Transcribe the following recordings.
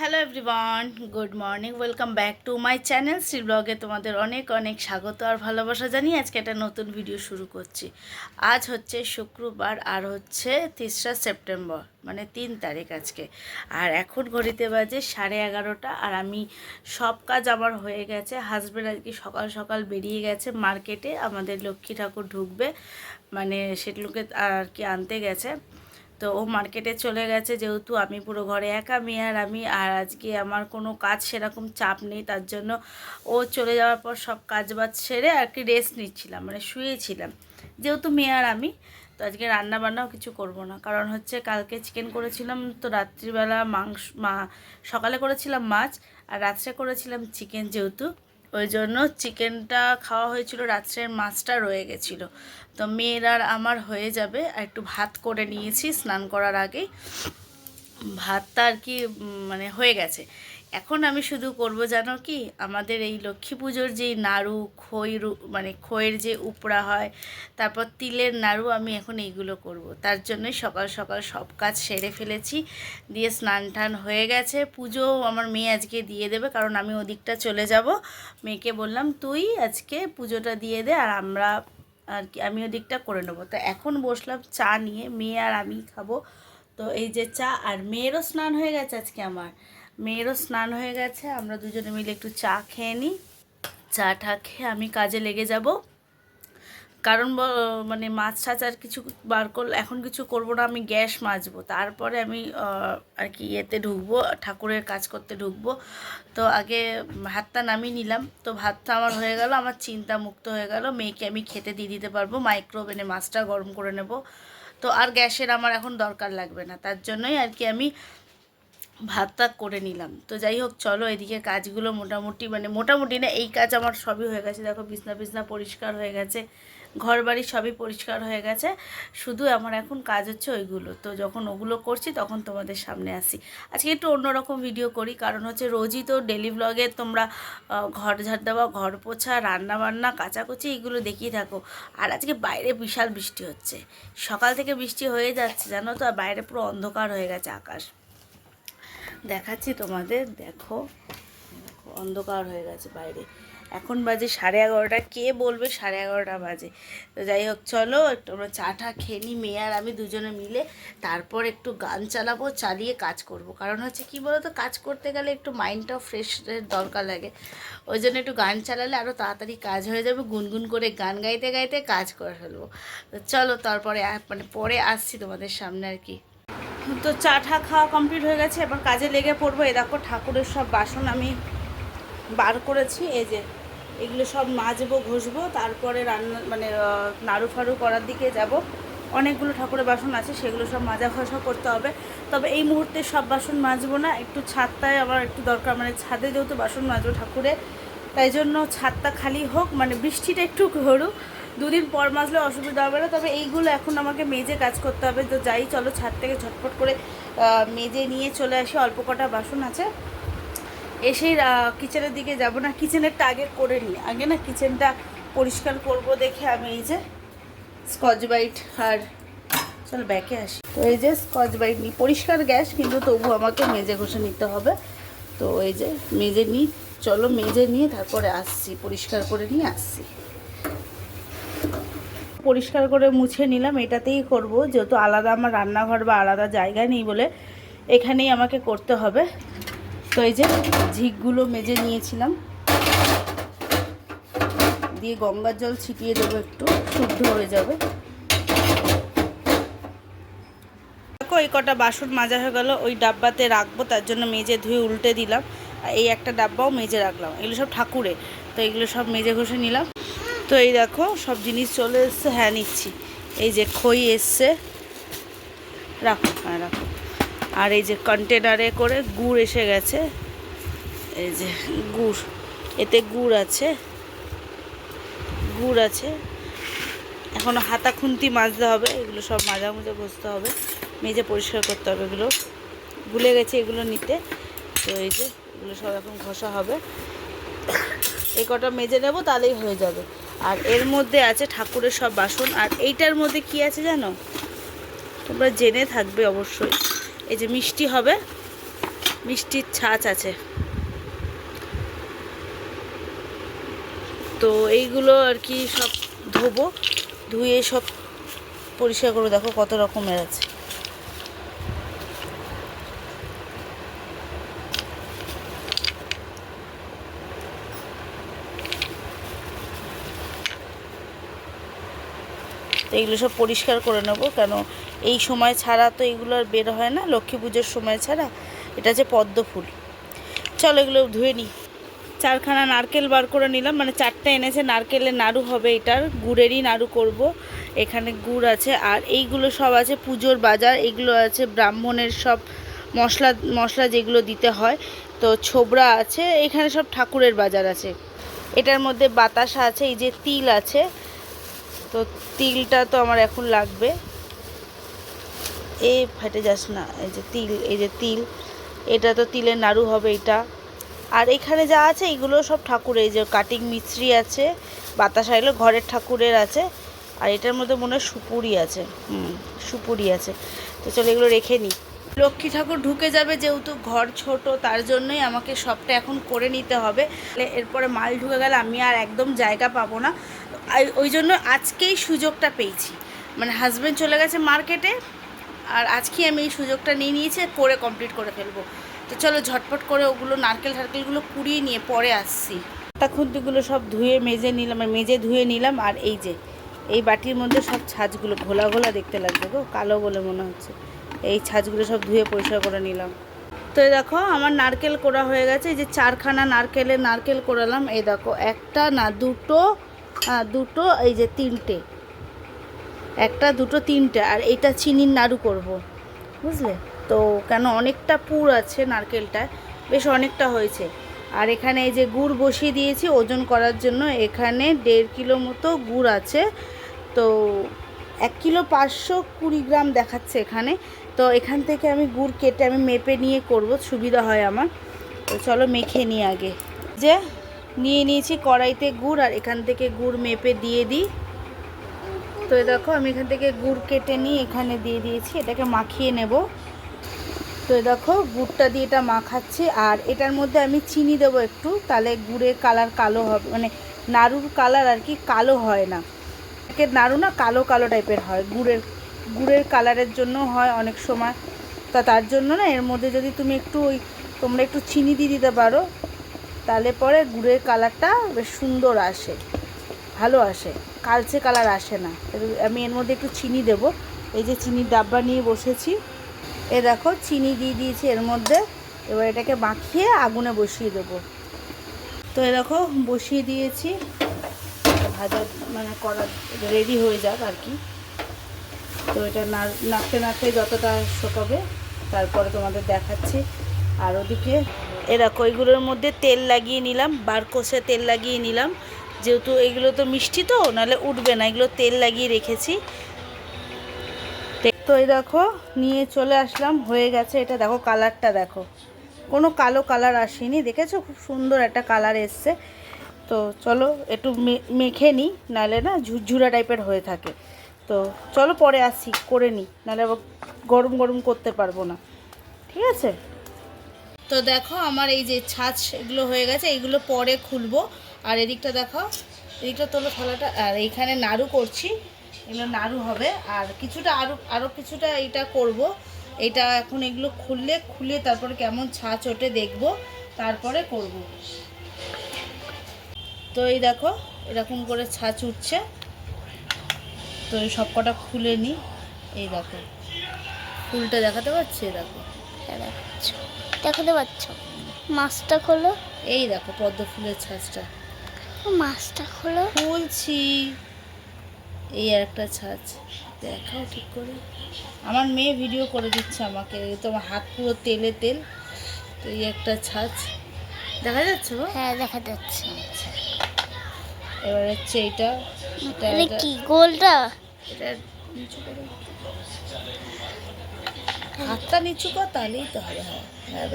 Hello everyone good morning welcome back to my channel Shri ব্লগে তোমাদের অনেক অনেক স্বাগত আর ভালোবাসা জানিয়ে আজকে একটা নতুন ভিডিও শুরু করছি। আজ হচ্ছে শুক্রবার আর হচ্ছে তেসরা সেপ্টেম্বর মানে তিন তারিখ আজকে। আর এখন ঘড়িতে বাজে সাড়ে এগারোটা আর আমি সব কাজ আমার হয়ে গেছে। হাজব্যান্ড আর কি সকাল সকাল বেরিয়ে গেছে মার্কেটে। আমাদের লক্ষ্মী ঠাকুর ঢুকবে মানে সেগুলোকে আর কি আনতে গেছে। তো ও মার্কেটে চলে গেছে, যেহেতু আমি পুরো ঘরে একা, মেয়ে আর আমি, আর আজকে আমার কোনো কাজ সেরকম চাপ নেই, তার জন্য ও চলে যাওয়ার পর সব কাজ বাজ সেরে আর কি রেস্ট নিচ্ছিলাম মানে শুয়েছিলাম। যেহেতু মেয়ে আর আমি, তো আজকে রান্না বান্নাও কিছু করব না, কারণ হচ্ছে কালকে চিকেন করেছিলাম, তো রাত্রিবেলা মাংস, মা, সকালে করেছিলাম মাছ, আর রাত্রে করেছিলাম চিকেন যেহেতু। ওই জন্য চিকেনটা খাওয়া হয়েছিল রাত্রের মাছটা রয়ে গেছিল। তো মেয়ের আর আমার হয়ে যাবে। আর একটু ভাত করে নিয়েছি স্নান করার আগেই। ভাতটা আর কি মানে হয়ে গেছে। এখন আমি শুধু করব, জানো কি? আমাদের এই লক্ষ্মী পুজোর যেই নাড়ু, খই মানে খইয়ের যে উপড়া হয়, তারপর তিলের নাড়ু আমি এখন এইগুলো করব। তার জন্যই সকাল সকাল সব কাজ সেরে ফেলেছি। দিয়ে স্নান টান হয়ে গেছে। পুজো আমার মেয়ে আজকে দিয়ে দেবে, কারণ আমি ওদিকটা চলে যাব। মেয়েকে বললাম, তুই আজকে পুজোটা দিয়ে দে আর আমরা আর কি, আমি ওদিকটা করে নেব। তো এখন বসলাম চা নিয়ে, মেয়ে আর আমি খাব। তো এই যে চা আর মেয়েরও স্নান হয়ে গেছে আজকে আমার। মেয়েরও স্নান হয়ে গেছে, আমরা দুজনে মিলে একটু চা খেয়ে নিই। চা টা খেয়ে আমি কাজে লেগে যাব। কারণ মানে মাছ টাছ আর কিছু বার করলে, এখন কিছু করব না, আমি গ্যাস মাজবো। তারপরে আমি আর কি ইয়েতে ঢুকবো, ঠাকুরের কাজ করতে ঢুকবো। তো আগে ভাতটা নামিয়ে নিলাম। তো ভাতটা আমার হয়ে গেল, আমার চিন্তা মুক্ত হয়ে গেল। মেয়েকে আমি খেতে দিয়ে দিতে পারব মাইক্রোওভেনে মাছটা গরম করে নেব। তো আর গ্যাসের আমার এখন দরকার লাগবে না। তার জন্যই আর কি আমি ভাতটা করে নিলাম। তো যাই হোক, চলো এদিকে কাজগুলো মোটামুটি মানে মোটামুটি না, এই কাজ আমার সবই হয়ে গেছে। দেখো, বিছনা বিছনা পরিষ্কার হয়ে গেছে ঘর বাড়ি সবই পরিষ্কার হয়ে গেছে, শুধু আমার এখন কাজ হচ্ছে ওইগুলো। তো যখন ওগুলো করছি, তখন তোমাদের সামনে আসি। আজকে একটু অন্যরকম ভিডিও করি, কারণ হচ্ছে রোজই তো ডেলি ব্লগে তোমরা ঘর ঝাড় দেওয়া, ঘর পোছা, রান্না বান্না, কাচাকুচি এগুলো দেখিয়ে থাকো। আর আজকে বাইরে বিশাল বৃষ্টি হচ্ছে। সকাল থেকে বৃষ্টি হয়ে যাচ্ছে, জানো তো? আর বাইরে পুরো অন্ধকার হয়ে গেছে আকাশ। দেখাচ্ছি তোমাদের, দেখো। অন্ধকার হয়ে গেছে বাইরে। এখন বাজে সাড়ে এগারোটা, কে বলবে সাড়ে এগারোটা বাজে? তো যাই হোক, চলো একটু আমরা চাটা খেয়ে নিই মেয়ে আর আমি দুজনে মিলে তারপর একটু গান চালাবো, চালিয়ে কাজ করব। কারণ হচ্ছে কি বলো তো কাজ করতে গেলে একটু মাইন্ডটাও ফ্রেশের দরকার লাগে। ওই জন্য একটু গান চালালে আরও তাড়াতাড়ি কাজ হয়ে যাবে, গুনগুন করে গান গাইতে গাইতে কাজ করে ফেলব। তো চলো, তারপরে মানে পরে আসছি তোমাদের সামনে আর কি। তো চা ঠা খাওয়া কমপ্লিট হয়ে গেছে, এবার কাজে লেগে পড়ব। এ দেখো ঠাকুরের সব বাসন আমি বার করেছি, এই যে এগুলো সব মাজবো, ঘষবো, তারপরে রান্না মানে নাড়ু ফাড়ু করার দিকে যাব। অনেকগুলো ঠাকুরের বাসন আছে, সেগুলো সব মাজা ঘষা করতে হবে। তবে এই মুহূর্তে সব বাসন মাজবো না, একটু ছাদটায় আমার একটু দরকার মানে ছাদে যেহেতু বাসন মাজবো ঠাকুরের তাই জন্য ছাদটা খালি হোক মানে বৃষ্টিটা একটু ঘরুক দুদিন পর মাজলে অসুবিধা হবে না, তবে এইগুলো এখন আমাকে মেজে কাজ করতে হবে। তো যাই, চলো ছাদ থেকে ঝটপট করে মেজে নিয়ে চলে আসি, অল্প কটা বাসন আছে। এসেই কিচেনের দিকে যাব না কিচেনেরটা আগে করে নিই। আগে না কিচেনটা পরিষ্কার করব দেখে আমি এই যে স্কচ বাইট আর, চলো ব্যাকে আসি। তো এই যে স্কচ বাইট নিই। পরিষ্কার গ্যাস, কিন্তু তবু আমাকে মেজে ঘষে নিতে হবে। তো এই যে মেজে নিই, চলো মেজে নিয়ে তারপরে আসছি, পরিষ্কার করে নিয়ে আসছি। পরিষ্কার করে মুছে নিলাম, এটাতেই করব। যেহেতু আলাদা আমার রান্নাঘর বা আলাদা জায়গা নেই বলে এখানেই আমাকে করতে হবে। তো এই যে ঝিকগুলো মেজে নিয়েছিলাম। দিয়ে গঙ্গার জল ছিটিয়ে দেবো একটু, শুদ্ধ হয়ে যাবে। দেখো, এই কটা বাসন মাজা হয়ে গেল, ওই ডাব্বাতে রাখব, তার জন্য মেজে ধুয়ে উল্টে দিলাম। এই একটা ডাব্বাও মেজে রাখলাম। এগুলো সব ঠাকুরে তো এগুলো সব মেজে ঘষে নিলাম। তো এই দেখো, সব জিনিস চলে এসছে। হ্যাঁ নিচ্ছি। এই যে খই এসছে। রাখো হ্যাঁ রাখো। আর এই যে কন্টেনারে করে গুড় এসে গেছে। এই যে গুড়। এতে গুড় আছে। গুড় আছে। এখনও হাতা খুন্তি মাজতে হবে। এগুলো সব মাজা মুজে বসতে হবে। মেজে পরিষ্কার করতে হবে এগুলো। ভুলে গেছে এগুলো নিতে। তো এই যে এগুলো সব এখন ঘষা হবে। এই কটা মেজে নেব, তাহলেই হয়ে যাবে। আর এর মধ্যে আছে ঠাকুরের সব বাসন। আর এইটার মধ্যে কি আছে জানো? তোমরা জেনে থাকবে অবশ্যই। এই যে মিষ্টি হবে, মিষ্টির ছাঁচ আছে। তো এইগুলো আর কি সব ধোবো, ধুয়ে সব পরিষ্কার করে দেখো কত রকমের আছে। তো এগুলো সব পরিষ্কার করে নেব। কেন এই সময় ছাড়া তো এগুলো আর বের হয় না, লক্ষ্মী পুজোর সময় ছাড়া। এটা হচ্ছে পদ্ম ফুল। চলো এগুলো ধুয়ে নিই চারখানা নারকেল বার করে নিলাম মানে চারটে এনেছে, নারকেলের নাড়ু হবে এটার, গুড়েরই নাড়ু করব। এখানে গুড় আছে, আর এইগুলো সব আছে পুজোর বাজার, এগুলো আছে ব্রাহ্মণের সব মশলা মশলা যেগুলো দিতে হয়। তো ছোবড়া আছে, এখানে সব ঠাকুরের বাজার আছে। এটার মধ্যে বাতাসা আছে, এই যে তিল আছে তো তিলটা তো আমার এখন লাগবে। এ ফেটে যাস না, এই যে তিল, এই যে তিল, এটা তো তিলের নাড়ু হবে এটা। আর এখানে যা আছে, এগুলো সব ঠাকুরের এই যে কাটিং মিছরি আছে, বাতাসা এগুলো ঘরের ঠাকুরের আছে, আর এটার মধ্যে মনে হয় সুপুরি আছে, হুম, সুপুরি আছে। তো চলো এগুলো রেখে নিই লক্ষ্মী ঠাকুর ঢুকে যাবে, যেহেতু ঘর ছোট, তার জন্যই আমাকে সবটা এখন করে নিতে হবে। এরপরে মাল ঢুকে গেলে আমি আর একদম জায়গা পাবো না। ওই জন্য আজকেই সুযোগটা পেয়েছি। মানে হাজব্যান্ড চলে গেছে মার্কেটে আর আজকেই আমি এই সুযোগটা নিয়ে নিয়েছি করে কমপ্লিট করে ফেলব। তো চলো ঝটপট করে ওগুলো নারকেল টারকেলগুলো কুড়িয়ে নিয়ে পরে আসছি। তা খুন্তিগুলো সব ধুয়ে মেজে নিলাম আর মেজে ধুয়ে নিলাম, আর এই যে, এই বাটির মধ্যে সব ছাঁচগুলো ঘোলা ঘোলা দেখতে লাগবে গো, কালো বলে মনে হচ্ছে। এই ছাঁচগুলো সব ধুয়ে পরিষ্কার করে নিলাম। তো এই দেখো, আমার নারকেল করা হয়ে গেছে, এই যে চারখানা নারকেলে নারকেল করালাম এই দেখো একটা না, দুটো দুটো, এই যে তিনটে। একটা, দুটো, তিনটে, আর এটা চিনির নাড়ু করব, বুঝলে? তো কেন, অনেকটা পুর আছে নারকেলটায়, বেশ অনেকটা হয়েছে। আর এখানে এই যে গুড় বসিয়ে দিয়েছি, ওজন করার জন্য এখানে দেড় কিলো মতো গুড় আছে। তো এক কিলো পাঁচশো কুড়ি গ্রাম দেখাচ্ছে এখানে। তো এখান থেকে আমি গুড় কেটে আমি মেপে নিয়ে করব, সুবিধা হয় আমার। তো চলো মেখে নিই আগে। যে নিয়ে নিয়েছি কড়াইতে গুড় আর এখান থেকে গুড় মেপে দিয়ে দিই। তো দেখো, আমি এখান থেকে গুড় কেটে নিয়ে এখানে দিয়ে দিয়েছি, এটাকে মাখিয়ে নেব। তো দেখো, গুড়টা দিয়ে এটা মাখাচ্ছি, আর এটার মধ্যে আমি চিনি দেবো একটু, তাহলে গুড়ের কালার কালো হবে মানে নাড়ুর কালার আর কি কালো হয় না। নাড়ু না, কালো কালো টাইপের হয়, গুড়ের গুড়ের কালারের জন্য হয় অনেক সময়। তা তার জন্য না, এর মধ্যে যদি তুমি একটু ওই, তোমরা একটু চিনি দিয়ে দিতে পারো তাহলে পরে গুড়ের কালারটা বেশ সুন্দর আসে, ভালো আসে। কালচে কালার আসে না। আমি এর মধ্যে একটু চিনি দেব। এই যে চিনির ডাব্বা নিয়ে বসেছি। এ দেখো, চিনি দিয়ে দিয়েছি এর মধ্যে। এবার এটাকে মাখিয়ে আগুনে বসিয়ে দেবো। তো এ দেখো, বসিয়ে দিয়েছি। ভাজা মানে করা রেডি হয়ে যাক আর কি। তো এটা নাড়তে নাড়তে যতটা শোকাবে, তারপরে তোমাদের দেখাচ্ছি। আর ওদিকে এ দেখো, এগুলোর মধ্যে তেল লাগিয়ে নিলাম বার কষে তেল লাগিয়ে নিলাম। যেহেতু এগুলো তো মিষ্টি তো, নাহলে উঠবে না, এগুলো তেল লাগিয়ে রেখেছি। তো এই দেখো, নিয়ে চলে আসলাম, হয়ে গেছে এটা দেখো, কালারটা দেখো। কোনো কালো কালার আসেনি, দেখেছ? খুব সুন্দর একটা কালার এসছে। তো চলো, একটু মেখে নিই, নাহলে না ঝুরঝুরা টাইপের হয়ে থাকে। তো চলো পরে আসি, করে নিই, নাহলে আবার গরম গরম করতে পারব না। ঠিক আছে? তো দেখো আমার এই যে ছাঁচ এগুলো হয়ে গেছে এইগুলো পরে খুলবো। আর এদিকটা দেখো এদিকটা তোলো থালাটা। আর এইখানে নাড়ু করছি এগুলো নাড়ু হবে। আর কিছুটা আরও আরও কিছুটা এটা করব। এটা এখন এগুলো খুললে খুলে তারপরে কেমন ছাঁচ ওঠে দেখব তারপরে করব। তো এই দেখো এরকম করে ছাঁচ উঠছে। তো এই সব কটা খুলে নিই এই দেখো ফুলটা দেখাতে পারছি? দেখো। হ্যাঁ, দেখাচ্ছ। দেখাতে পাচ্ছ? মাছটা খোলো। এই দেখো পদ্ম ফুলের ছাঁচটা। মাছটা খোলো। খুলছি। এই আর একটা ছাঁচ। দেখাও ঠিক করে। আমার মেয়ে ভিডিও করে দিচ্ছে আমাকে। তোমার হাত পুরো তেলে তেল। তো এই একটা ছাঁচ। দেখা যাচ্ছে গো হ্যাঁ দেখা যাচ্ছে। এবার হচ্ছে এইটা। কি গোলটা? এটা নিচু করে। হাতটা নিচু কর তাহলেই তো হবে হ্যাঁ। হ্যাঁ।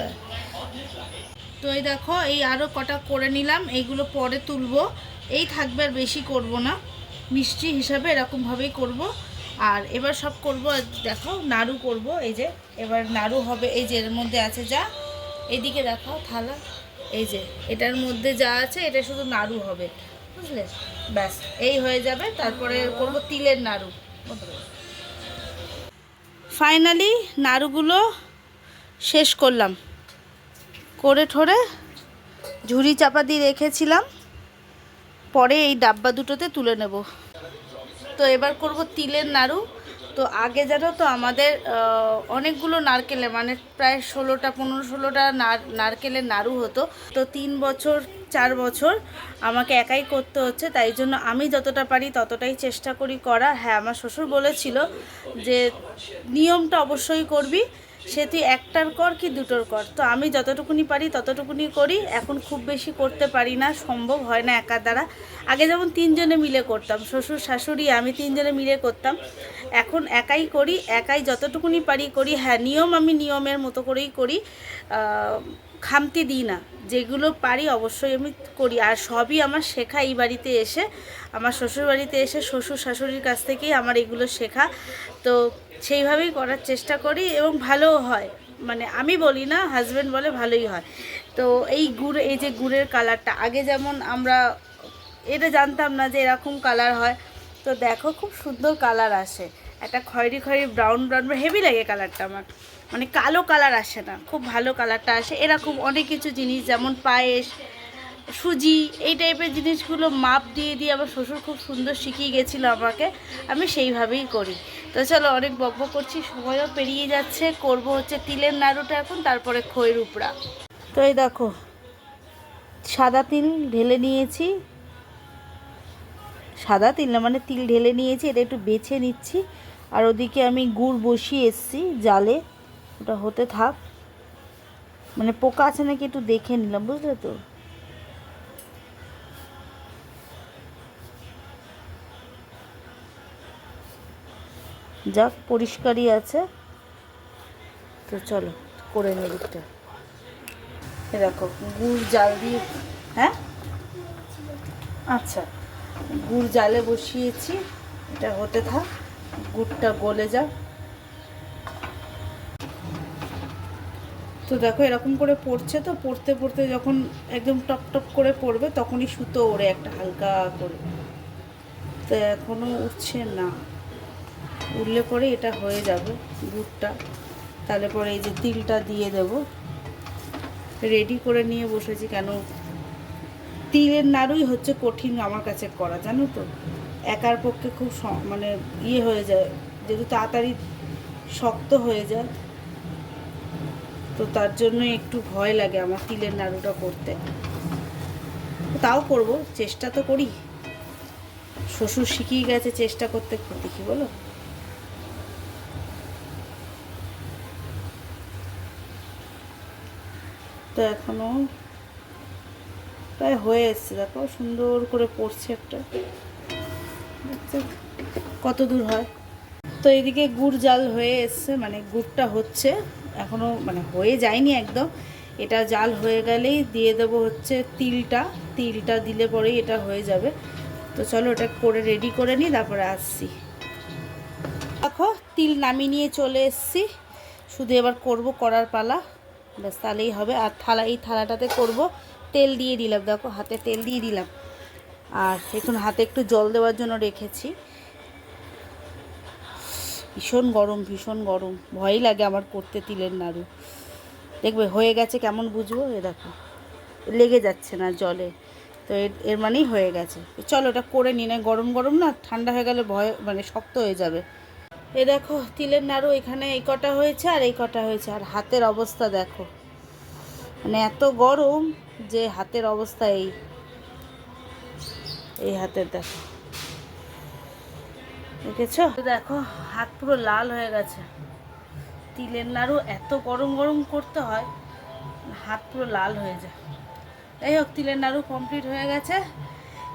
তো এই দেখো এই আরও কটা করে নিলাম এইগুলো পরে তুলবো। এই থাকবে আর বেশি করব না। মিষ্টি হিসাবে এরকমভাবেই করব। আর এবার সব করব দেখো নাড়ু করব এই যে। এবার নাড়ু হবে এই যে এর মধ্যে আছে যা। এদিকে দেখাও থালা। এই যে এটার মধ্যে যা আছে এটা শুধু নাড়ু হবে। বুঝলে? ব্যাস এই হয়ে যাবে। তারপরে করব তিলের নাড়ু। ফাইনালি নাড়ুগুলো শেষ করলাম। করে ঠোরে ঝুড়ি চাপা দিয়ে রেখেছিলাম। পরে এই ডাব্বা দুটোতে তুলে নেব। তো এবার করব তিলের নাড়ু। তো আগে জানো তো আমাদের অনেকগুলো নারকেলে মানে প্রায় ষোলোটা, পনেরো ষোলোটা নার- নারকেলের নাড়ু হতো। তো তিন বছর, চার বছর আমাকে একাই করতে হচ্ছে। তাই জন্য আমি যতটা পারি ততটাই চেষ্টা করি করা হ্যাঁ আমার শ্বশুর বলেছিল যে, নিয়মটা অবশ্যই করবি। সে তুই একটার কর কি দুটোর কর? তো আমি যতটুকুনি পারি ততটুকুনি করি, এখন খুব বেশি করতে পারি না, সম্ভব হয় না একার দ্বারা। আগে যেমন তিনজনে মিলে করতাম, শ্বশুর শাশুড়ি, আমি তিনজনে মিলে করতাম, এখন একাই করি, একাই যতটুকুনি পারি করি হ্যাঁ নিয়ম আমি নিয়মের মতো করেই করি খামতি দিই না। যেগুলো পারি অবশ্যই আমি করি, আর সবই আমার শেখা এই বাড়িতে এসে, আমার শ্বশুর বাড়িতে এসে শ্বশুর শাশুড়ির কাছ থেকেই আমার এগুলো শেখা। তো সেইভাবেই করার চেষ্টা করি এবং ভালোও হয়। মানে আমি বলি না হাজব্যান্ড বলে ভালোই হয়। তো এই গুড়, এই যে গুড়ের কালারটা আগে যেমন আমরা, এটা জানতাম না যে এরকম কালার হয়। তো দেখো খুব সুন্দর কালার আসে। একটা খয়েরি খয়েরি ব্রাউন ব্রাউন হেভি লাগে কালারটা আমার। মানে কালো কালার আসে না, খুব ভালো কালারটা আসে। এরকম অনেক কিছু জিনিস, যেমন পায়েস সুজি, এই টাইপের জিনিসগুলো মাপ দিয়ে দিয়ে আমার শ্বশুর খুব সুন্দর শিখিয়ে গেছিল আমাকে। আমি সেইভাবেই করি। তো চলো অনেক বক করছি, সময়ও পেরিয়ে যাচ্ছে। করব হচ্ছে তিলের নাড়ুটা এখন, তারপরে খইয়ের উপড়া। তো এই দেখো, সাদা তিল ঢেলে নিয়েছি। সাদা তিল না মানে তিল ঢেলে নিয়েছি, এটা একটু বেছে নিচ্ছি। আর ওদিকে আমি গুড় বসিয়ে এসছি জালে, ওটা হতে থাক। মানে পোকা আছে নাকি একটু দেখে নিলাম, বুঝলে তো? যাক পরিষ্কারই আছে। তো চলো, করে নেব একটা দেখো, গুড় জাল দিয়ে হ্যাঁ? আচ্ছা গুড় জালে বসিয়েছি, এটা হতে থাক, গুড়টা গলে যাক। তো দেখো, এরকম করে পড়ছে তো, পড়তে পড়তে যখন একদম টপ টপ করে পড়বে, তখনই সুতো ওড়ে একটা হালকা করে। তো এখনও উঠছে না। উঠলে পরে এটা হয়ে যাবে গুড়টা। তাহলে পরে এই যে তিলটা দিয়ে দেব। রেডি করে নিয়ে বসেছি কেন? তিলের নাড়ুই হচ্ছে কঠিন আমার কাছে করা, জানো তো? একার পক্ষে খুব মানে ইয়ে হয়ে যায়, যেহেতু তাড়াতাড়ি শক্ত হয়ে যায়। তো তার জন্য একটু ভয় লাগে আমার তিলের নাড়ুটা করতে। তাও করব, চেষ্টা তো করি। শ্বশুর শিখিয়ে গেছে চেষ্টা করতে কি বলো? তো এখনও প্রায় হয়ে এসছে, দেখো, সুন্দর করে পড়ছে একটা। কত দূর হয়। তো এদিকে গুড় জাল হয়ে এসছে মানে গুড়টা হচ্ছে এখনও মানে হয়ে যায়নি একদম। এটা জাল হয়ে গেলেই দিয়ে দেবো হচ্ছে তিলটা তিলটা দিলে পরেই এটা হয়ে যাবে। তো চলো ওটা করে রেডি করে নিই, তারপরে আসছি। দেখো, তিল নামিয়ে নিয়ে চলে এসছি। শুধু এবার করব করার পালা। ব্যাস, তাহলেই হবে। আর থালা এই থালাটাতে করব, তেল দিয়ে দিলাম। দেখো, হাতে তেল দিয়ে দিলাম। আর এখন হাতে একটু জল দেওয়ার জন্য রেখেছি। ভীষণ গরম ভীষণ গরম। ভয়ই লাগে আমার করতে তিলের নাড়ু। দেখবে, হয়ে গেছে কেমন বুঝব? এ দেখো, লেগে যাচ্ছে না জলে। তো এর মানেই হয়ে গেছে। চলো ওটা করে নিই। না, গরম গরম না, ঠান্ডা হয়ে গেলে ভয় মানে শক্ত হয়ে যাবে। এ দেখো, তিলের নাড়ু এখানে এই কটা হয়েছে আর এই কটা হয়েছে। আর হাতের অবস্থা দেখো। মানে এত গরম যে হাতের অবস্থা এই। এই হাতের দেখো। দেখেছ? দেখো, হাত পুরো লাল হয়ে গেছে। তিলের নাড়ু এত গরম গরম করতে হয়, হাত পুরো লাল হয়ে যায়। যাই হোক, তিলের নাড়ু কমপ্লিট হয়ে গেছে।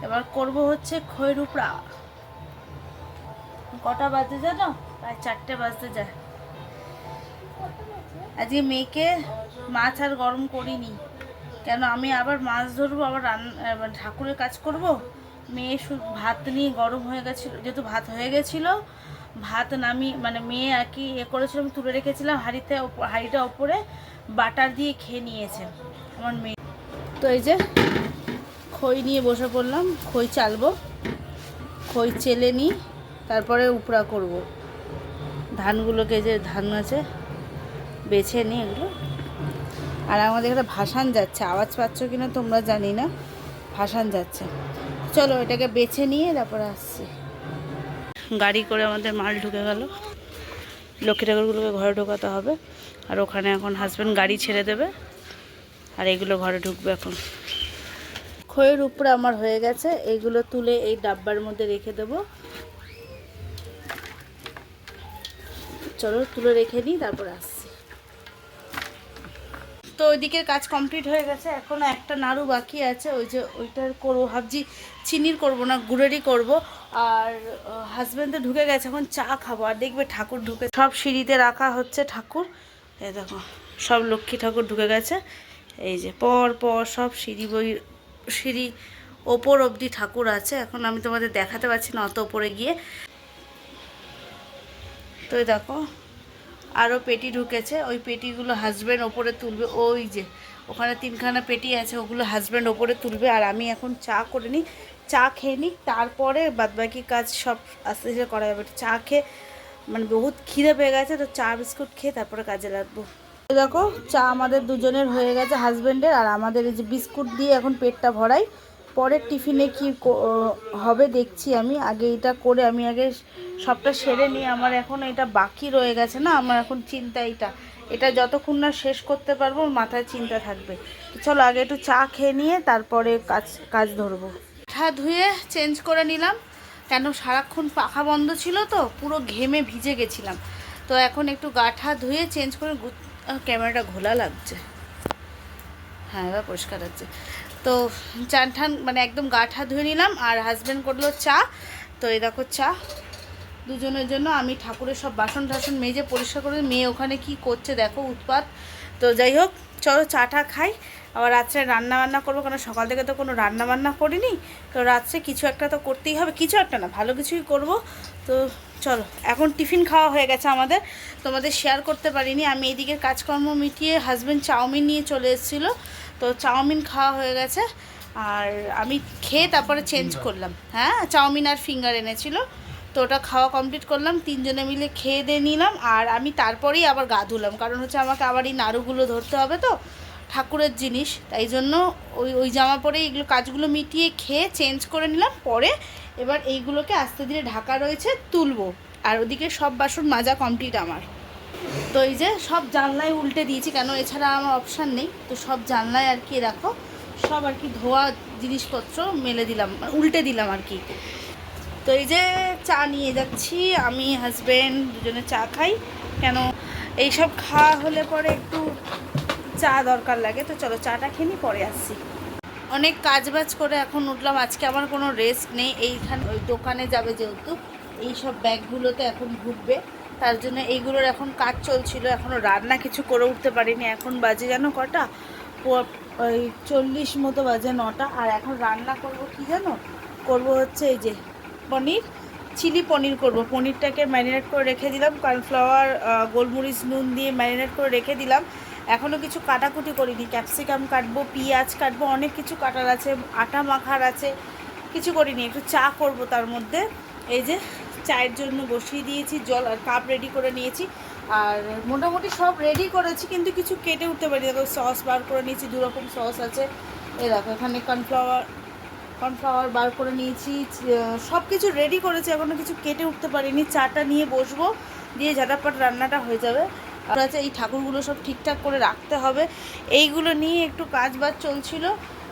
এবার করব হচ্ছে খৈরুপড়া কটা বাজে জানো? প্রায় চারটে বাজতে যায়। আজকে মেয়েকে মাছ আর গরম করিনি। কেন? আমি আবার মাছ ধরবো, আবার রান্না ঠাকুরের কাজ করব। মেয়ে ভাত নিয়ে গরম হয়ে গেছিল, যেহেতু ভাত হয়ে গেছিল, ভাত নামি মানে মেয়ে আর কি এ করেছিল, আমি তুলে রেখেছিলাম হাঁড়িতে হাঁড়িটা ওপরে, বাটার দিয়ে খেয়ে নিয়েছে আমার মেয়ে। তো এই যে খই নিয়ে বসে পড়লাম, খই চালবো, খই চেলে নিই, তারপরে উপড়া করব। ধানগুলোকে যে ধান আছে, বেছে নিই এগুলো। আর আমাদের এখানে ভাসান যাচ্ছে। আওয়াজ পাচ্ছ কিনা তোমরা জানি না। ভাসান যাচ্ছে। চলো এটাকে বেছে নিয়ে তারপরে আসছি। গাড়ি করে আমাদের মাল ঢুকে গেল। লক্ষ্মী ঠাকুরগুলোকে ঘরে ঢোকাতে হবে। আর ওখানে এখন হাজব্যান্ড গাড়ি ছেড়ে দেবে। আর এগুলো ঘরে ঢুকবে এখন। খয়ের উপরে আমার হয়ে গেছে। এইগুলো তুলে এই ডাব্বার মধ্যে রেখে দেবো। চলো তুলে রেখে নিই তারপর আসছি। তো ওইদিকের কাজ কমপ্লিট হয়ে গেছে, এখনও একটা নাড়ু বাকি আছে, ওই যে ওইটার করব, ভাবছি চিনির করব না, গুড়েরই করব। আর হাজব্যান্ড তো ঢুকে গেছে, এখন চা খাব, আর দেখবে ঠাকুর ঢুকে, সব সিঁড়িতে রাখা হচ্ছে ঠাকুর। এই দেখো, সব লক্ষ্মী ঠাকুর ঢুকে গেছে। এই যে পর পর সব সিঁড়ি বই, সিঁড়ি ওপর অবধি ঠাকুর আছে, এখন আমি তোমাদের দেখাতে পারছি না অত ওপরে গিয়ে। তো দেখো আরও পেটি ঢুকেছে। ওই পেটিগুলো হাজব্যান্ড ওপরে তুলবে। ওই যে, ওখানে তিনখানা পেটি আছে, ওগুলো হাজব্যান্ড ওপরে তুলবে। আর আমি এখন চা করে নিই। চা খেয়ে নিই, তারপরে বাদবাকি কাজ সব আস্তে আস্তে করা যাবে। চা খেয়ে মানে বহুত খিদে পেয়ে গেছে, তো চা বিস্কুট খেয়ে তারপরে কাজে লাগবো। দেখো, চা আমাদের দুজনের হয়ে গেছে হাজব্যান্ডের আর আমাদের এই যে বিস্কুট দিয়ে এখন পেটটা ভরাই। পরের টিফিনে কি হবে দেখছি আমি। আগে এটা করে আমি আগে সবটা সেরে নিই আমার এখন এটা বাকি রয়ে গেছে না, আমার এখন চিন্তা এটা এটা যতক্ষণ না শেষ করতে পারব মাথায় চিন্তা থাকবে। চলো আগে একটু চা খেয়ে নিয়ে তারপরে কাজ কাজ ধরবো। ঠা ধুয়ে চেঞ্জ করে নিলাম। কেন সারাক্ষণ পাখা বন্ধ ছিল তো, পুরো ঘেমে ভিজে গেছিলাম। তো এখন একটু গাঠা ধুয়ে চেঞ্জ করে ক্যামেরাটা ঘোলা লাগছে। হ্যাঁ এবার পরিষ্কার আছে তো চান ঠান মানে একদম গা ঠা ধুয়ে নিলাম আর হাজব্যান্ড করল চা। তো এই দেখো চা। দুজনের জন্য আমি ঠাকুরের সব বাসন টাসন মেজে পরিষ্কার করে মেয়ে ওখানে কি করছে দেখো উৎপাত। তো যাই হোক, চলো চাটা খাই। আবার রাত্রে রান্না বান্না করব কারণ সকাল থেকে তো কোনো রান্না বান্না করিনি। তো রাত্রে কিছু একটা তো করতেই হবে। কিছু একটা না, ভালো কিছুই করব। তো চলো, এখন টিফিন খাওয়া হয়ে গেছে আমাদের। তোমাদের শেয়ার করতে পারিনি। আমি এদিকে কাজকর্ম মিটিয়ে হাজব্যান্ড চাউমিন নিয়ে চলে এসেছিল। তো চাউমিন খাওয়া হয়ে গেছে। আর আমি খেয়ে তারপরে চেঞ্জ করলাম। হ্যাঁ চাউমিন আর ফিঙ্গার এনেছিল। তো ওটা খাওয়া কমপ্লিট করলাম তিনজনে মিলে খেয়ে দিয়ে নিলাম। আর আমি তারপরেই আবার গা ধুলাম। কারণ হচ্ছে আমাকে আবার এই নাড়ুগুলো ধরতে হবে তো ঠাকুরের জিনিস। তাই জন্য ওই ওই জামা পরে এগুলো কাজগুলো মিটিয়ে খেয়ে চেঞ্জ করে নিলাম। পরে এবার এইগুলোকে আস্তে ধীরে ঢাকা রয়েছে তুলবো। আর ওদিকে সব বাসন মাজা কমপ্লিট আমার। তো এই যে সব জানলায় উল্টে দিয়েছি, কেন এছাড়া আমার অপশান নেই। তো সব জানলায় আর কি রাখো সব আর কি ধোয়া জিনিসপত্র মেলে দিলাম, উল্টে দিলাম আর কি। তো এই যে চা নিয়ে যাচ্ছি, আমি হাজব্যান্ড দুজনে চা খাই। কেন এইসব খাওয়া হলে পরে একটু চা দরকার লাগে। তো চলো চাটা খেয়ে পরে আসছি। অনেক কাজ বাজ করে এখন উঠলাম, আজকে আমার কোনো রেস্ট নেই। এইখানে ওই দোকানে যাবে যেহেতু। এই সব ব্যাগগুলোতে এখন ঢুকবে। তার জন্য এইগুলোর এখন কাজ চলছিল এখনও রান্না কিছু করে উঠতে পারিনি। এখন বাজে যেন কটা? ওই চল্লিশ মতো বাজে নটা। আর এখন রান্না করব কি জানো? করব হচ্ছে এই যে পনির, চিলি পনির করব। পনিরটাকে ম্যারিনেট করে রেখে দিলাম, কর্নফ্লাওয়ার গোলমরিচ, নুন দিয়ে ম্যারিনেট করে রেখে দিলাম। এখনও কিছু কাটাকুটি করিনি। ক্যাপসিকাম কাটবো, পেঁয়াজ কাটবো, অনেক কিছু কাটার আছে, আটা মাখার আছে, কিছু করিনি। একটু চা করব তার মধ্যে। এই যে চায়ের জন্য বসিয়ে দিয়েছি, জল আর কাপ রেডি করে নিয়েছি। আর মোটামুটি সব রেডি করেছি, কিন্তু কিছু কেটে উঠতে পারি দেখো সস বার করে নিয়েছি দু রকম সস আছে। এই দেখো, এখানে কর্নফ্লাওয়ার কর্নফ্লাওয়ার বার করে নিয়েছি সব কিছু রেডি করেছি এখনও কিছু কেটে উঠতে পারিনি। চাটা নিয়ে বসবো, দিয়ে ঝাটাপাট রান্নাটা হয়ে যাবে। আর আছে এই ঠাকুরগুলো সব ঠিকঠাক করে রাখতে হবে। এইগুলো নিয়ে একটু কাজ বাজ চলছিল।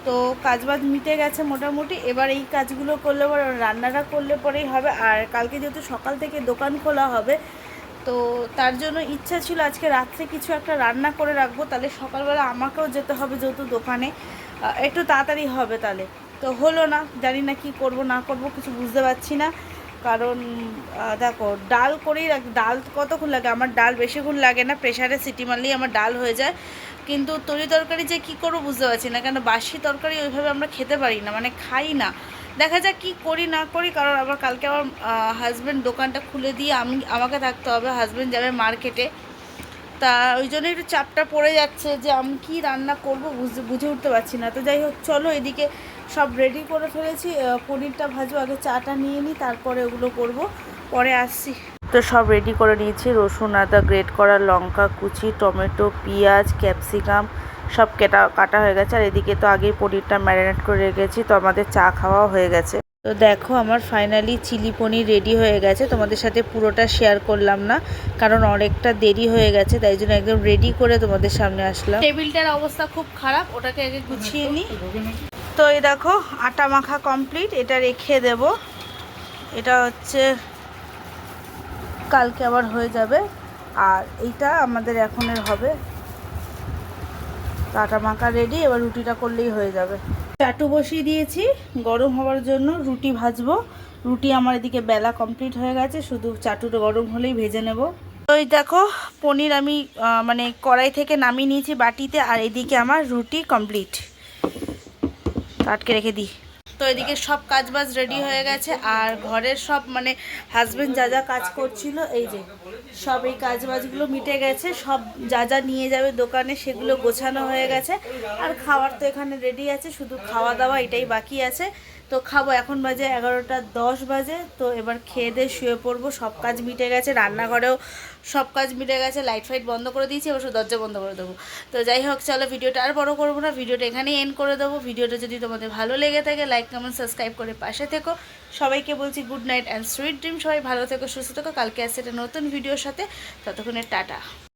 তো কাজ বাজ মিটে গেছে মোটামুটি। এবার এই কাজগুলো করলে পরে, রান্নাটা করলে পরেই হবে। আর কালকে যেহেতু সকাল থেকে দোকান খোলা হবে, তো তার জন্য ইচ্ছা ছিল আজকে রাত্রে কিছু একটা রান্না করে রাখব। তাহলে সকালবেলা আমাকেও যেতে হবে যেহেতু দোকানে। একটু তাড়াতাড়ি হবে তাহলে। তো হলো না, জানি না কি করব, না করব, কিছু বুঝতে পারছি না। কারণ দেখো, ডাল করেই রাখ, ডাল কতক্ষণ লাগে? আমার ডাল বেশিক্ষণ লাগে না প্রেশারে সিটি মারলেই আমার ডাল হয়ে যায়। কিন্তু তরি তরকারি যে কী করব বুঝতে পারছি না, কেন বাসি তরকারি ওইভাবে আমরা খেতে পারি না মানে খাই না। দেখা যাক কি করি, না করি, কারণ আবার কালকে আমার হাজব্যান্ড দোকানটা খুলে দিয়ে আমি, আমাকে থাকতে হবে হাজব্যান্ড যাবে মার্কেটে তা ওই জন্য একটু চাপটা পড়ে যাচ্ছে যে আমি কি রান্না করব বুঝতে বুঝে উঠতে পারছি না। তো যাই হোক, চলো এদিকে সব রেডি করে ফেলেছি। পনিরটা ভাজবো আগে চাটা নিয়ে নিই তারপরে ওগুলো করব। পরে আসছি। তো সব রেডি করে নিয়েছি। রসুন আদা গ্রেট করা লঙ্কা কুচি টমেটো পেঁয়াজ ক্যাপসিকাম সব কেটা কাটা হয়ে গেছে। আর এদিকে তো আগেই পনিরটা ম্যারিনেট করে রেখেছি তো আমাদের চা খাওয়াও হয়ে গেছে। তো দেখো আমার ফাইনালি চিলি পনির রেডি হয়ে গেছে। তোমাদের সাথে পুরোটা শেয়ার করলাম না কারণ অনেকটা দেরি হয়ে গেছে তাই জন্য একদম রেডি করে তোমাদের সামনে আসলাম। টেবিলটার অবস্থা খুব খারাপ ওটাকে আগে গুছিয়ে নিই তো এই দেখো, আটা মাখা কমপ্লিট এটা রেখে দেব। এটা হচ্ছে কালকে আবার হয়ে যাবে, আর এইটা আমাদের এখনের হবে। আটা মাখা রেডি এবার রুটিটা করলেই হয়ে যাবে। চাটু বসিয়ে দিয়েছি, গরম হওয়ার জন্য রুটি ভাজবো। রুটি আমার এদিকে বেলা কমপ্লিট হয়ে গেছে, শুধু চাটুটা গরম হলেই ভেজে নেব। তো এই দেখো, পনির আমি মানে কড়াই থেকে নামিয়ে নিয়েছি বাটিতে, আর এদিকে আমার রুটি কমপ্লিট আটকে রেখে দিই। তো এদিকে সব কাজ বাজ রেডি হয়ে গেছে, আর ঘরের সব মানে হাজব্যান্ড যা যা কাজ করছিল, এই যে সব এই কাজ বাজগুলো মিটে গেছে, সব যা যা নিয়ে যাবে দোকানে সেগুলো গোছানো হয়ে গেছে, আর খাওয়ার তো এখানে রেডি আছে, শুধু খাওয়া দাওয়া এটাই বাকি আছে। তো খাব, এখন বাজে এগারোটা দশ বাজে, তো এবার খেয়ে দিয়ে শুয়ে পড়ব, সব কাজ মিটে গেছে, রান্নাঘরেও সব কাজ মিটে গেছে, লাইট ফাইট বন্ধ করে দিয়েছি, এবার দরজা বন্ধ করে দেবো। তো যাই হোক, চলো ভিডিওটা আর বড় করব না, ভিডিওটা এখানেই এন্ড করে দেবো। ভিডিওটা যদি তোমাদের ভালো লেগে থাকে লাইক কমেন্ট সাবস্ক্রাইব করে পাশে থেকো। সবাইকে বলছি good night and sweet dream সবাই ভালো থেকো, সুস্থ থেকো। কালকে আসছে একটা নতুন ভিডিওর সাথে, ততক্ষণে টাটা।